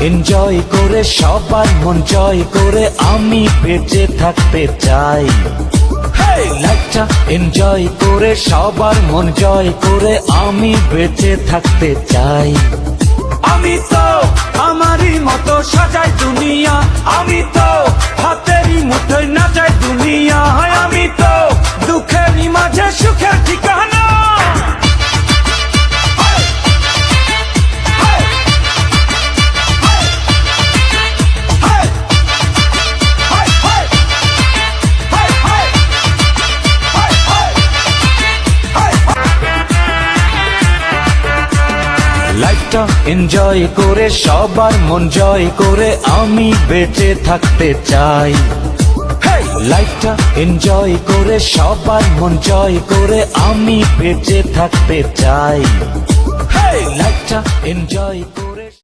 Enjoy করে সবার মন জয় করে আমি বেঁচে থাকতে চাই লাইফটা এনজয় করে সবার মন জয় করে আমি বেঁচে থাকতে চাই আমি তো আমারই মতো সাজাই দুনিয়া আমি তো লাইফটা এনজয় করে, সবার মন জয় করে আমি বেঁচে থাকতে চাই। লাইফটা এনজয় করে, সবার মন জয় করে আমি বেঁচে থাকতে চাই। লাইফটা এনজয় করে